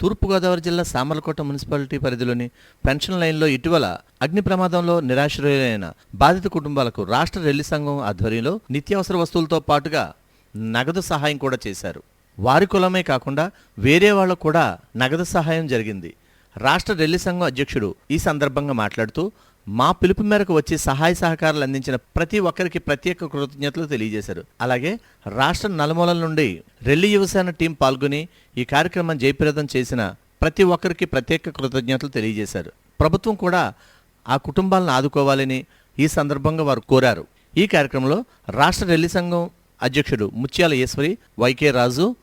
తూర్పుగోదావరి జిల్లా సామర్లకోట మున్సిపాలిటీ పరిధిలోని పెన్షన్ లైన్లో ఇటీవల అగ్ని ప్రమాదంలో నిరాశ్రయులైన బాధిత కుటుంబాలకు రాష్ట్ర రెల్లి సంఘం ఆధ్వర్యంలో నిత్యావసర వస్తువులతో పాటుగా నగదు సహాయం కూడా చేశారు. వారి కులమే కాకుండా వేరే వాళ్ళకు కూడా నగదు సహాయం జరిగింది. రాష్ట్ర రెల్లి సంఘం అధ్యక్షుడు ఈ సందర్భంగా మాట్లాడుతూ మా పిలుపు మేరకు వచ్చి సహాయ సహకారాలు అందించిన ప్రతి ఒక్కరికి ప్రత్యేక కృతజ్ఞతలు తెలియజేశారు. అలాగే రాష్ట్ర నలుమూలల నుండి రెల్లి యువసేన టీం పాల్గొని ఈ కార్యక్రమం జయప్రదం చేసిన ప్రతి ఒక్కరికి ప్రత్యేక కృతజ్ఞతలు తెలియజేశారు. ప్రభుత్వం కూడా ఆ కుటుంబాలను ఆదుకోవాలని ఈ సందర్భంగా వారు కోరారు. ఈ కార్యక్రమంలో రాష్ట్ర రెల్లి సంఘం అధ్యక్షుడు Mutyala Eswari Y K Raju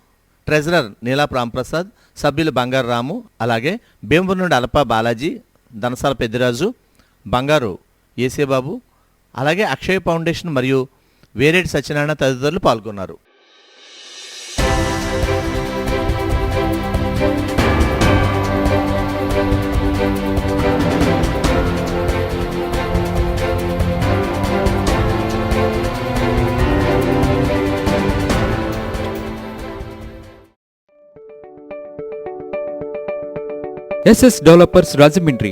treasurer Neela Ramprasad సభ్యులు బంగారు రాము అలాగే భీమవరం నుండి అలప బాలాజీ దనసాల పెద్దిరాజు బంగారు ఏసేబాబు అలాగే అక్షయ ఫౌండేషన్ మరియు వేరేటి సత్యనారాయణ తదితరులు పాల్గొన్నారు. SS developers Rajahmundry